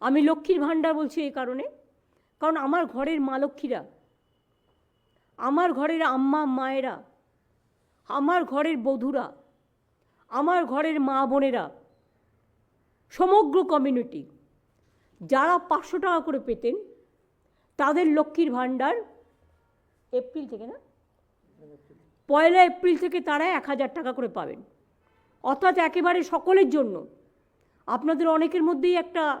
আমি লক্ষ্মীর ভাণ্ডার বলছি এই কারণে। কারণ আমার ঘরের মা লক্ষ্মীরা, আমার ঘরের আম্মা মায়েরা, আমার ঘরের বধুরা, আমার ঘরের মা বোনেরা, সমগ্র কমিউনিটি যারা পাঁচশো টাকা করে পেতেন, তাদের লক্ষ্মীর ভাণ্ডার এপ্রিল থেকে না? পয়লা এপ্রিল থেকে তারা এক হাজার টাকা করে পাবেন। অর্থাৎ একেবারে সকলের জন্য। আপনাদের অনেকের মধ্যেই একটা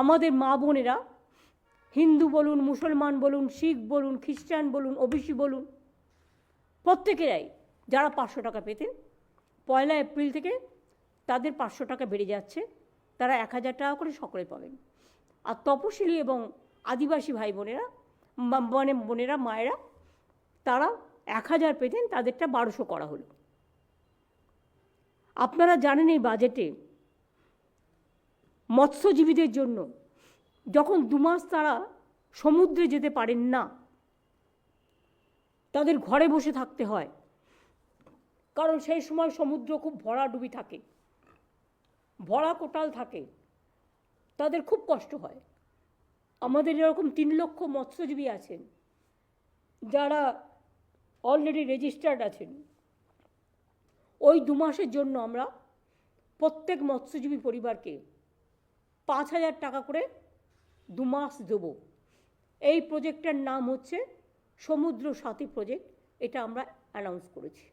আমাদের মা বোনেরা, হিন্দু বলুন, মুসলমান বলুন, শিখ বলুন, খ্রিস্টান বলুন, ওবিসি বলুন, প্রত্যেকেরাই যারা পাঁচশো টাকা পেতেন, পয়লা এপ্রিল থেকে তাদের পাঁচশো টাকা বেড়ে যাচ্ছে, তারা এক হাজার টাকা করে সকলে পাবেন। আর তপশিলি এবং আদিবাসী ভাই বোনেরা মানে বোনেরা, মায়েরা, তারা এক হাজার পেতেন, তাদেরটা বারোশো করা হলো। আপনারা জানেন এই বাজেটে মৎস্যজীবীদের জন্য। যখন দুমাস তারা সমুদ্রে যেতে পারেন না, তাদের ঘরে বসে থাকতে হয়। কারণ সেই সময় সমুদ্র খুব ভরাডুবি থাকে, ভরা কোটাল থাকে। তাদের খুব কষ্ট হয়। আমাদের এরকম তিন লক্ষ মৎস্যজীবী আছেন, যারা অলরেডি রেজিস্টার্ড আছেন। ওই দু মাসের জন্য আমরা প্রত্যেক মৎস্যজীবী পরিবারকে পাঁচ হাজার টাকা করে দু মাস দেবো। এই প্রজেক্টটার নাম হচ্ছে সমুদ্র সাথী প্রজেক্ট এটা আমরা অ্যানাউন্স করেছি।